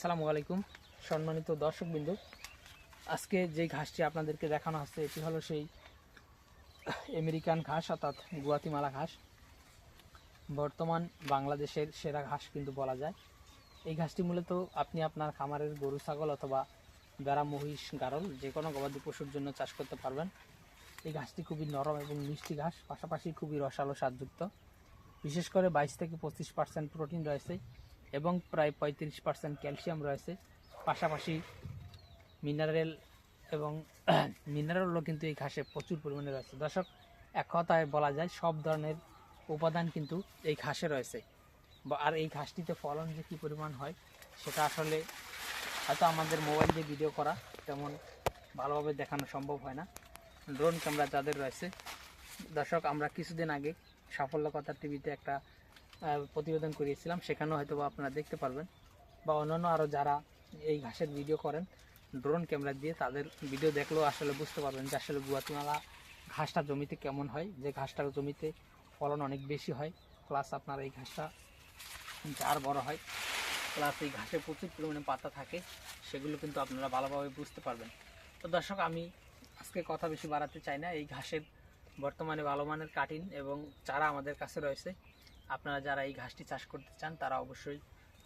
আসসালামু আলাইকুম, সম্মানিত দর্শকবিন্দু। আজকে যে ঘাসটি আপনাদেরকে দেখানো হচ্ছে, এটি হলো সেই আমেরিকান ঘাস, অর্থাৎ গুয়াতিমালা ঘাস। বর্তমান বাংলাদেশের সেরা ঘাস কিন্তু বলা যায়। এই ঘাসটি মূলত আপনি আপনার খামারের গরু, ছাগল অথবা বেড়া মহিষ, গারল যে কোনো গবাদি পশুর জন্য চাষ করতে পারবেন। এই ঘাসটি খুবই নরম এবং মিষ্টি ঘাস, পাশাপাশি খুবই রসালো স্বাদযুক্ত। বিশেষ করে বাইশ থেকে পঁচিশ পার্সেন্ট প্রোটিন রয়েছে। এবং প্রায় পঁয়ত্রিশ পার্সেন্ট ক্যালসিয়াম রয়েছে। পাশাপাশি মিনারেল এবং মিনারেলও কিন্তু এই ঘাসে প্রচুর পরিমাণে রয়েছে। দর্শক, এক কথায় বলা যায় সব ধরনের উপাদান কিন্তু এই ঘাসে রয়েছে। আর এই ঘাসটিতে ফলন যে কী পরিমাণ হয়, সেটা আসলে হয়তো আমাদের মোবাইল দিয়ে ভিডিও করা তেমন ভালোভাবে দেখানো সম্ভব হয় না। ড্রোন ক্যামেরা যাদের রয়েছে। দর্শক, আমরা কিছুদিন আগে সাফল্য কথা টিভিতে একটা প্রতিবেদন করিয়েছিলাম, সেখানেও হয়তো আপনারা দেখতে পারবেন। বা অন্যান্য আরও যারা এই ঘাসের ভিডিও করেন, ড্রোন ক্যামেরা দিয়ে তাদের ভিডিও দেখলেও আসলে বুঝতে পারবেন যে আসলে গুয়াতিমালা ঘাসটা জমিতে কেমন হয়। যে ঘাসটার জমিতে ফলন অনেক বেশি হয় প্লাস আপনার এই ঘাসটা যার বড় হয় প্লাস এই ঘাসে প্রচুর পরিমাণে পাতা থাকে, সেগুলো কিন্তু আপনারা ভালোভাবে বুঝতে পারবেন। তো দর্শক, আমি আজকে কথা বেশি বাড়াতে চাই না। এই ঘাসের বর্তমানে ভালো মানের কাটিং এবং চারা আমাদের কাছে রয়েছে। আপনারা যারা এই ঘাসটি চাষ করতে চান, তারা অবশ্যই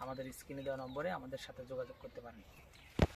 আমাদের স্ক্রিনে দেওয়া নম্বরে আমাদের সাথে যোগাযোগ করতে পারেন।